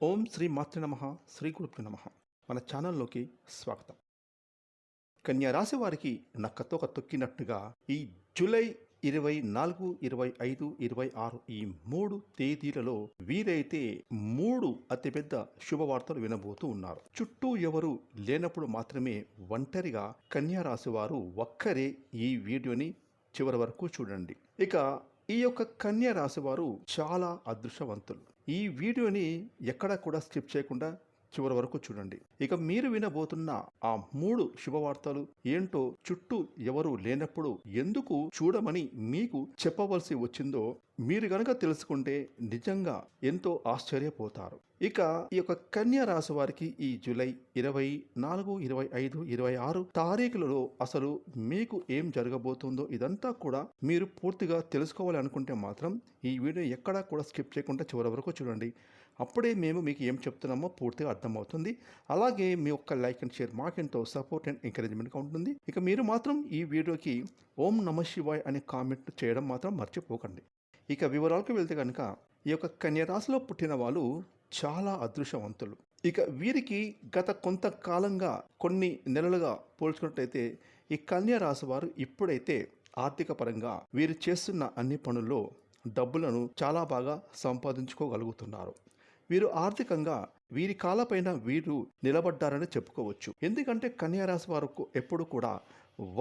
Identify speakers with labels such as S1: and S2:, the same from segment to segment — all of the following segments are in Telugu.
S1: ఓం శ్రీ మాతృ నమ శ్రీ గురుపు నమ. మన ఛానల్లోకి స్వాగతం. కన్యా రాశి వారికి నక్కతోక తొక్కినట్టుగా ఈ జూలై ఇరవై నాలుగు ఇరవై ఐదు ఇరవై ఆరు ఈ మూడు తేదీలలో వీరైతే మూడు అతిపెద్ద శుభవార్తలు వినబోతూ ఉన్నారు. చుట్టూ ఎవరు లేనప్పుడు మాత్రమే ఒంటరిగా కన్యా రాశి వారు ఒక్కరే ఈ వీడియోని చివరి వరకు చూడండి. ఇక ఈ యొక్క కన్యా రాశి వారు చాలా అదృష్టవంతులు. ఈ వీడియోని ఎక్కడా కూడా స్కిప్ చేయకుండా చివరి వరకు చూడండి. ఇక మీరు వినబోతున్న ఆ మూడు శుభవార్తలు ఏంటో చుట్టూ ఎవరు లేనప్పుడు ఎందుకు చూడమని మీకు చెప్పవలసి వచ్చిందో మీరు గనక తెలుసుకుంటే నిజంగా ఎంతో ఆశ్చర్యపోతారు. ఇక ఈ యొక్క కన్యా రాశి వారికి ఈ జూలై ఇరవై నాలుగు ఇరవై ఐదు ఇరవై ఆరు తారీఖులలో అసలు మీకు ఏం జరగబోతుందో ఇదంతా కూడా మీరు పూర్తిగా తెలుసుకోవాలనుకుంటే మాత్రం ఈ వీడియో ఎక్కడా కూడా స్కిప్ చేయకుండా చివరి వరకు చూడండి. అప్పుడే మేము మీకు ఏం చెప్తున్నామో పూర్తిగా అర్థమవుతుంది. అలాగే మీ ఒక్క లైక్ అండ్ షేర్ మాకెంతో సపోర్ట్ అండ్ ఎంకరేజ్మెంట్గా ఉంటుంది. ఇక మీరు మాత్రం ఈ వీడియోకి ఓం నమ శివాయ్ అనే కామెంట్ చేయడం మాత్రం మర్చిపోకండి. ఇక వివరాలకు వెళ్తే కనుక ఈ యొక్క కన్యరాశిలో పుట్టిన వాళ్ళు చాలా అదృష్టవంతులు. ఇక వీరికి గత కొంతకాలంగా కొన్ని నెలలుగా పోల్చుకున్నట్టయితే ఈ కన్యా రాశి వారు ఇప్పుడైతే ఆర్థిక పరంగా వీరు చేస్తున్న అన్ని పనుల్లో డబ్బులను చాలా బాగా సంపాదించుకోగలుగుతున్నారు. వీరు ఆర్థికంగా వీరి కాలపైన వీరు నిలబడ్డారని చెప్పుకోవచ్చు. ఎందుకంటే కన్యారాశి వారు ఎప్పుడు కూడా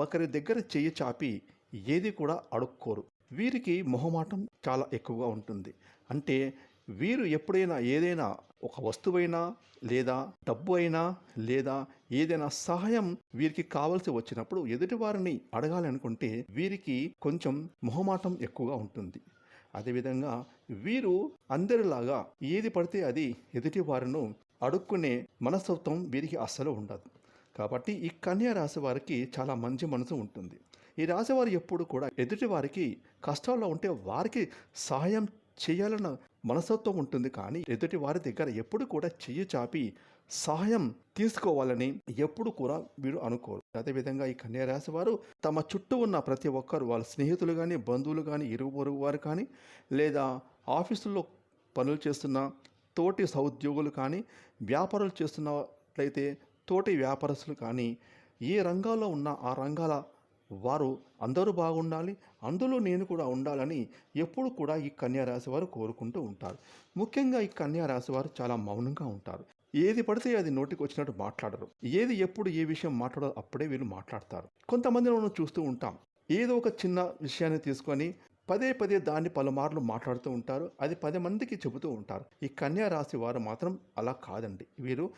S1: ఒకరి దగ్గర చెయ్యి చాపి ఏది కూడా అడుక్కోరు. వీరికి మొహమాటం చాలా ఎక్కువగా ఉంటుంది. అంటే వీరు ఎప్పుడైనా ఏదైనా ఒక వస్తువైనా లేదా డబ్బు అయినా లేదా ఏదైనా సహాయం వీరికి కావలసి వచ్చినప్పుడు ఎదుటివారిని అడగాలనుకుంటే వీరికి కొంచెం మొహమాటం ఎక్కువగా ఉంటుంది. అదేవిధంగా వీరు అందరిలాగా ఏది పడితే అది ఎదుటి వారిను అడుక్కునే మనస్తత్వం వీరికి అస్సలు ఉండదు. కాబట్టి ఈ కన్యా రాశి వారికి చాలా మంచి మనసు ఉంటుంది. ఈ రాశివారు ఎప్పుడు కూడా ఎదుటి వారికి కష్టాల్లో ఉంటే వారికి సహాయం చేయాలన్న మనస్తత్వం ఉంటుంది. కానీ ఎదుటి వారి దగ్గర ఎప్పుడు కూడా చెయ్యి చాపి సహాయం తీసుకోవాలని ఎప్పుడు కూడా వీరు అనుకోరు. అదేవిధంగా ఈ కన్యా రాశి వారు తమ చుట్టూ ఉన్న ప్రతి ఒక్కరు వాళ్ళ స్నేహితులు కానీ బంధువులు కానీ ఇరుగు పొరుగు వారు కానీ లేదా ఆఫీసుల్లో పనులు చేస్తున్న తోటి సహోద్యోగులు కానీ వ్యాపారాలు చేస్తున్నట్లయితే తోటి వ్యాపారస్తులు కానీ ఏ రంగాల్లో ఉన్న ఆ రంగాల వారు అందరూ బాగుండాలి అందులో నేను కూడా ఉండాలని ఎప్పుడు కూడా ఈ కన్యా రాశి వారు కోరుకుంటూ ఉంటారు. ముఖ్యంగా ఈ కన్యా రాశి వారు చాలా మౌనంగా ఉంటారు. ఏది పడితే అది నోటికి వచ్చినట్టు మాట్లాడరు. ఏది ఎప్పుడు ఏ విషయం మాట్లాడో అప్పుడే వీళ్ళు మాట్లాడతారు. కొంతమంది మనం చూస్తూ ఉంటాం. ఏదో ఒక చిన్న విషయాన్ని తీసుకొని పదే పదే దాన్ని పలుమార్లు మాట్లాడుతూ ఉంటారు. అది పది మందికి చెబుతూ ఉంటారు. ఈ కన్యా రాశి వారు మాత్రం అలా కాదండి. వీరు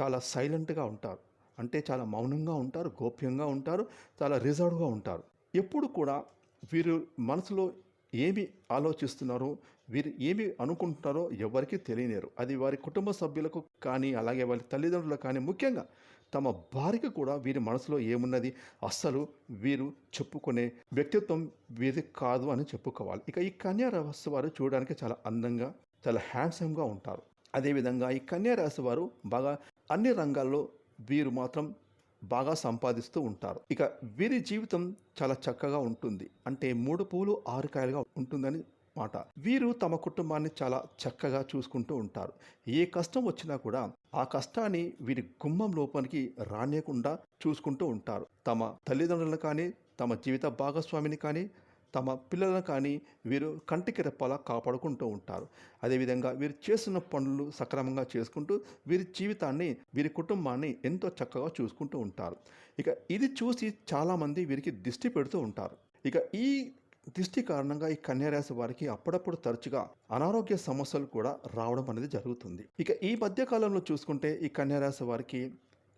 S1: చాలా సైలెంట్గా ఉంటారు. అంటే చాలా మౌనంగా ఉంటారు గోప్యంగా ఉంటారు చాలా రిజర్వ్గా ఉంటారు. ఎప్పుడు కూడా వీరు మనసులో ఏమి ఆలోచిస్తున్నారో? వీరు ఏమి అనుకుంటున్నారో ఎవరికీ తెలియలేరు అది వారి కుటుంబ సభ్యులకు కానీ అలాగే వారి తల్లిదండ్రులకు కానీ ముఖ్యంగా తమ భార్యకు కూడా వీరి మనసులో ఏమున్నది? అస్సలు వీరు చెప్పుకునే వ్యక్తిత్వం వీరి కాదు అని చెప్పుకోవాలి. ఇక ఈ కన్యా వారు చూడడానికి చాలా అందంగా చాలా హ్యాండ్సమ్గా ఉంటారు. అదేవిధంగా ఈ కన్యా రాశి వారు బాగా అన్ని రంగాల్లో వీరు మాత్రం బాగా సంపాదిస్తూ ఉంటారు. ఇక వీరి జీవితం చాలా చక్కగా ఉంటుంది. అంటే మూడు పూలు ఆరు కాయలుగా ఉంటుందని మాట. వీరు తమ కుటుంబాన్ని చాలా చక్కగా చూసుకుంటూ ఉంటారు. ఏ కష్టం వచ్చినా కూడా ఆ కష్టాన్ని వీరి గుమ్మం లోపలికి రానియకుండా చూసుకుంటూ ఉంటారు. తమ తల్లిదండ్రులను కానీ తమ జీవిత భాగస్వామిని కానీ తమ పిల్లలను కానీ వీరు కంటికి రెప్పలా కాపాడుకుంటూ ఉంటారు. అదేవిధంగా వీరు చేస్తున్న పనులు సక్రమంగా చేసుకుంటూ వీరి జీవితాన్ని వీరి కుటుంబాన్ని ఎంతో చక్కగా చూసుకుంటూ ఉంటారు. ఇక ఇది చూసి చాలామంది వీరికి దిష్టి పెడుతూ ఉంటారు. ఇక ఈ దిష్టి కారణంగా ఈ కన్యారాశి వారికి అప్పుడప్పుడు తరచుగా అనారోగ్య సమస్యలు కూడా రావడం అనేది జరుగుతుంది. ఇక ఈ మధ్య కాలంలో చూసుకుంటే ఈ కన్యారాశి వారికి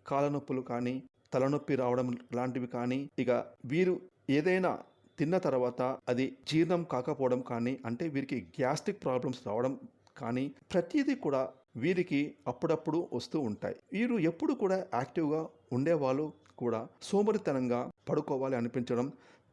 S1: కాళ్ళనొప్పులు కానీ తలనొప్పి రావడం లాంటివి కానీ ఇక వీరు ఏదైనా తిన్న తర్వాత అది జీర్ణం కాకపోవడం కానీ అంటే వీరికి గ్యాస్ట్రిక్ ప్రాబ్లమ్స్ రావడం కానీ ప్రతిదీ కూడా వీరికి అప్పుడప్పుడు వస్తూ ఉంటాయి. వీరు ఎప్పుడు కూడా యాక్టివ్గా ఉండేవాళ్ళు కూడా సోమరితనంగా పడుకోవాలి అనిపించడం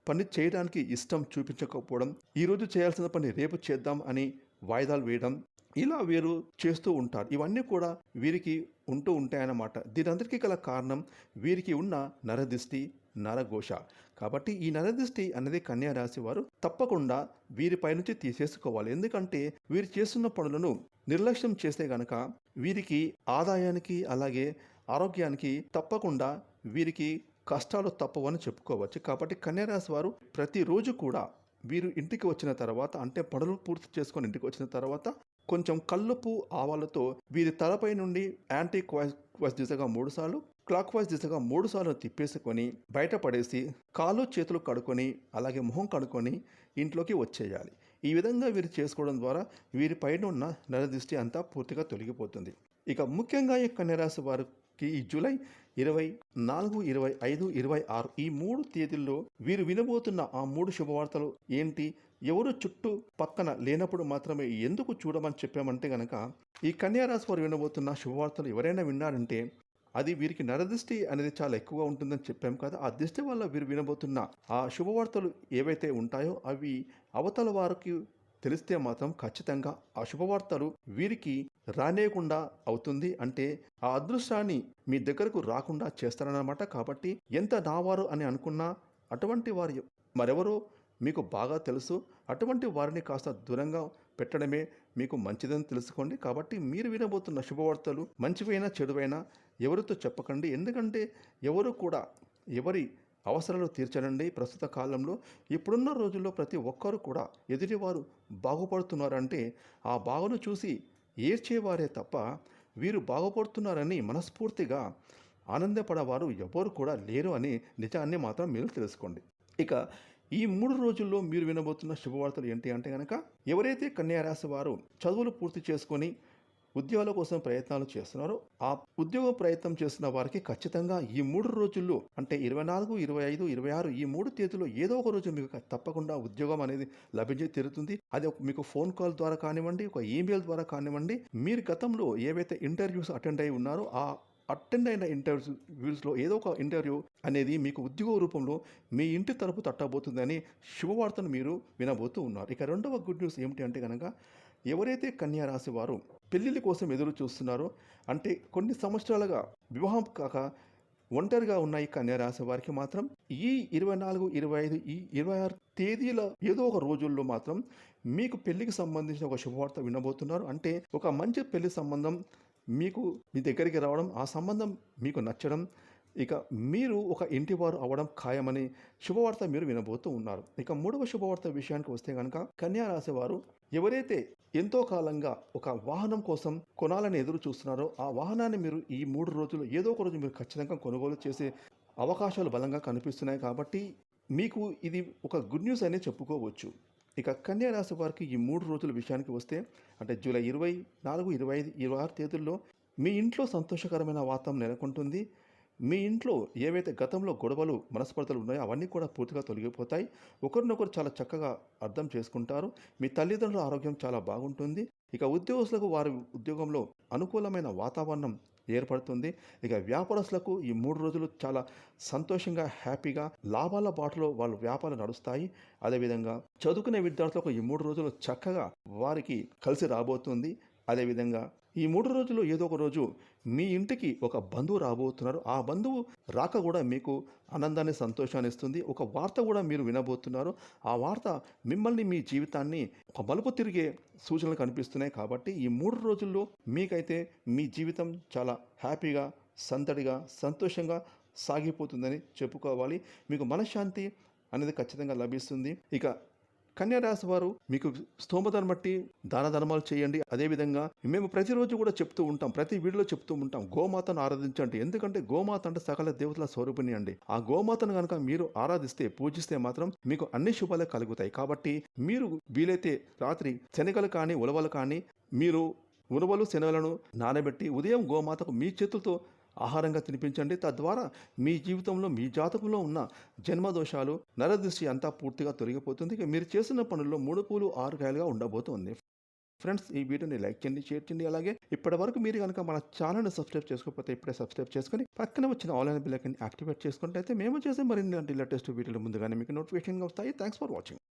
S1: పని చేయడానికి ఇష్టం చూపించకపోవడం ఈరోజు చేయాల్సిన పని రేపు చేద్దాం అని వాయిదాలు వేయడం ఇలా వీరు చేస్తూ ఉంటారు. ఇవన్నీ కూడా వీరికి ఉంటూ ఉంటాయన్నమాట. దీనందరికీ గల కారణం వీరికి ఉన్న నరదిష్టి నరఘోష. కాబట్టి ఈ నరదృష్టి అనేది కన్యా రాశి వారు తప్పకుండా వీరిపై నుంచి తీసేసుకోవాలి. ఎందుకంటే వీరు చేస్తున్న పనులను నిర్లక్ష్యం చేస్తే గనక వీరికి ఆదాయానికి అలాగే ఆరోగ్యానికి తప్పకుండా వీరికి కష్టాలు తప్పవని చెప్పుకోవచ్చు. కాబట్టి కన్యారాశి వారు ప్రతిరోజు కూడా వీరు ఇంటికి వచ్చిన తర్వాత అంటే పనులు పూర్తి చేసుకొని ఇంటికి వచ్చిన తర్వాత కొంచెం కల్లుపు ఆవాలతో వీరి తలపై నుండి యాంటీ క్వాయిస్ దిశగా మూడుసార్లు క్లాక్ వైజ్ దిశగా మూడు సార్లు తిప్పేసుకొని బయటపడేసి కాళ్ళు చేతులు కడుక్కొని అలాగే మొహం కడుక్కొని ఇంట్లోకి వచ్చేయాలి. ఈ విధంగా వీరు చేసుకోవడం ద్వారా వీరి పైన ఉన్న నరదృష్టి అంతా పూర్తిగా తొలగిపోతుంది. ఇక ముఖ్యంగా ఈ కన్యరాశి వారికి ఈ జూలై ఇరవై నాలుగు ఇరవై ఐదు ఇరవై ఆరు ఈ మూడు తేదీల్లో వీరు వినబోతున్న ఆ మూడు శుభవార్తలు ఏంటి? ఎవరు చుట్టూ పక్కన లేనప్పుడు మాత్రమే ఎందుకు చూడమని చెప్పామంటే గనక ఈ కన్యారాశి వారు వినబోతున్న శుభవార్తలు ఎవరైనా విన్నారంటే అది వీరికి నరదృష్టి అనేది చాలా ఎక్కువగా ఉంటుందని చెప్పాం కదా. ఆ దృష్టి వల్ల వీరు వినబోతున్న ఆ శుభవార్తలు ఏవైతే ఉంటాయో అవి అవతల వారికి తెలిస్తే మాత్రం ఖచ్చితంగా ఆ శుభవార్తలు వీరికి రానేయకుండా అవుతుంది. అంటే ఆ అదృష్టాన్ని మీ దగ్గరకు రాకుండా చేస్తారన్నమాట. కాబట్టి ఎంత నావారు అని అనుకున్నా అటువంటి వారు మరెవరో మీకు బాగా తెలుసు. అటువంటి వారిని కాస్త దూరంగా పెట్టడమే మీకు మంచిదని తెలుసుకోండి. కాబట్టి మీరు వినబోతున్న శుభవార్తలు మంచివైనా చెడువైనా ఎవరితో చెప్పకండి. ఎందుకంటే ఎవరు కూడా ఎవరి అవసరాలు తీర్చడండి ప్రస్తుత కాలంలో ఇప్పుడున్న రోజుల్లో ప్రతి ఒక్కరు కూడా ఎదుటివారు బాగుపడుతున్నారంటే ఆ బాగును చూసి ఏడ్చేవారే తప్ప వీరు బాగుపడుతున్నారని మనస్ఫూర్తిగా ఆనందపడేవారు ఎవరు కూడా లేరు అని నిజాన్ని మాత్రం మీరు తెలుసుకోండి. ఇక ఈ మూడు రోజుల్లో మీరు వినబోతున్న శుభవార్తలు ఏంటి అంటే కనుక ఎవరైతే కన్యారాశి వారు చదువులు పూర్తి చేసుకొని ఉద్యోగాల కోసం ప్రయత్నాలు చేస్తున్నారో. ఆ ఉద్యోగ ప్రయత్నం చేస్తున్న వారికి ఖచ్చితంగా ఈ మూడు రోజుల్లో అంటే ఇరవై నాలుగు ఇరవై ఐదు ఇరవై ఆరు ఈ మూడు తేదీలో ఏదో ఒక రోజు మీకు తప్పకుండా ఉద్యోగం అనేది లభించి తీరుతుంది. అది ఒక మీకు ఫోన్ కాల్ ద్వారా కానివ్వండి ఒక ఈమెయిల్ ద్వారా కానివ్వండి మీరు గతంలో ఏవైతే ఇంటర్వ్యూస్ అటెండ్ అయి ఉన్నారో ఆ అటెండ్ అయిన ఇంటర్వ్యూస్లో ఏదో ఒక ఇంటర్వ్యూ అనేది మీకు ఉద్యోగ రూపంలో మీ ఇంటి తరపు తట్టబోతుందని శుభవార్తను మీరు వినబోతూ ఉన్నారు. ఇక రెండవ గుడ్ న్యూస్ ఏమిటి అంటే కనుక ఎవరైతే కన్యా రాశి వారు పెళ్ళిళ్ళ కోసం ఎదురు చూస్తున్నారో అంటే కొన్ని సంవత్సరాలుగా వివాహం కాక ఒంటరిగా ఉన్న ఈ కన్యా రాశి వారికి మాత్రం ఈ ఇరవై నాలుగు ఇరవై ఐదు ఈ ఇరవై ఆరు తేదీల ఏదో ఒక రోజుల్లో మాత్రం మీకు పెళ్ళికి సంబంధించిన ఒక శుభవార్త వినబోతున్నారు. అంటే ఒక మంచి పెళ్ళి సంబంధం మీకు మీ దగ్గరికి రావడం ఆ సంబంధం మీకు నచ్చడం ఇక మీరు ఒక ఇంటి వారు ఖాయమని శుభవార్త మీరు వినబోతూ ఉన్నారు. ఇక మూడవ శుభవార్త విషయానికి వస్తే కనుక కన్యా రాశి వారు ఎవరైతే ఎంతో కాలంగా ఒక వాహనం కోసం కొనాలని ఎదురు చూస్తున్నారో ఆ వాహనాన్ని మీరు ఈ మూడు రోజులు ఏదో ఒక రోజు మీరు ఖచ్చితంగా కొనుగోలు చేసే అవకాశాలు బలంగా కనిపిస్తున్నాయి కాబట్టి మీకు ఇది ఒక గుడ్ న్యూస్ అనే చెప్పుకోవచ్చు. ఇక కన్యా రాశి వారికి ఈ మూడు రోజుల విషయానికి వస్తే అంటే జూలై ఇరవై నాలుగు ఇరవై ఐదు ఇరవై ఆరు తేదీల్లో మీ ఇంట్లో సంతోషకరమైన వాతావరణం నెలకొంటుంది. మీ ఇంట్లో ఏవైతే గతంలో గొడవలు మనస్పర్ధలు ఉన్నాయో అవన్నీ కూడా పూర్తిగా తొలగిపోతాయి. ఒకరినొకరు చాలా చక్కగా అర్థం చేసుకుంటారు. మీ తల్లిదండ్రుల ఆరోగ్యం చాలా బాగుంటుంది. ఇక ఉద్యోగస్తులకు వారి ఉద్యోగంలో అనుకూలమైన వాతావరణం ఏర్పడుతుంది. ఇక వ్యాపారస్తులకు ఈ మూడు రోజులు చాలా సంతోషంగా హ్యాపీగా లాభాల బాటలో వాళ్ళ వ్యాపారాలు నడుస్తాయి. అదేవిధంగా చదువుకునే విద్యార్థులకు ఈ మూడు రోజులు చక్కగా వారికి కలిసి రాబోతుంది. అదేవిధంగా ఈ మూడు రోజుల్లో ఏదో ఒక రోజు మీ ఇంటికి ఒక బంధువు రాబోతున్నారు. ఆ బంధువు రాక కూడా మీకు ఆనందాన్ని సంతోషాన్ని ఇస్తుంది. ఒక వార్త కూడా మీరు వినబోతున్నారు. ఆ వార్త మిమ్మల్ని మీ జీవితాన్ని ఒక మలుపు తిరిగే సూచనలు కనిపిస్తున్నాయి కాబట్టి ఈ మూడు రోజుల్లో మీకైతే మీ జీవితం చాలా హ్యాపీగా సందడిగా సంతోషంగా సాగిపోతుందని చెప్పుకోవాలి. మీకు మనశ్శాంతి అనేది ఖచ్చితంగా లభిస్తుంది. ఇక కన్యారాశి వారు మీకు స్తోమతను బట్టి దాన ధర్మాలు చేయండి. అదేవిధంగా మేము ప్రతిరోజు కూడా చెప్తూ ఉంటాం. ప్రతి వీడియోలో చెప్తూ ఉంటాం. గోమాతను ఆరాధించండి. ఎందుకంటే గోమాత అంటే సకల దేవతల స్వరూపిణి అండి. ఆ గోమాతను కనుక మీరు ఆరాధిస్తే పూజిస్తే మాత్రం మీకు అన్ని శుభాలే కలుగుతాయి. కాబట్టి మీరు వీలైతే రాత్రి శనగలు కానీ ఉలవలు కానీ మీరు ఉలవలు శనగలను నానబెట్టి ఉదయం గోమాతకు మీ చేతులతో ఆహారంగా తినిపించండి. తద్వారా మీ జీవితంలో మీ జాతకంలో ఉన్న జన్మదోషాలు నరదృష్టి అంతా పూర్తిగా తొలగిపోతుంది. మీరు చేసిన పనుల్లో మూడు పూలు ఆరు కాయలుగా ఉండబోతోంది. ఫ్రెండ్స్ ఈ వీడియోని లైక్ చేయండి షేర్ చేయండి. అలాగే ఇప్పటి వరకు మీరు కనుక మన ఛానల్ని సబ్స్క్రైబ్ చేసుకోకపోతే ఇప్పుడే సబ్స్క్రైబ్ చేసుకుని పక్కన వచ్చిన ఆన్లైన్ బిల్లకని యాక్టివేట్ చేసుకుంటే అయితే మేము చేసే మరిన్ని లేటెస్ట్ వీడియోలు ముందుగానే మీకు నోటిఫికేషన్గా వస్తాయి. Thanks for watching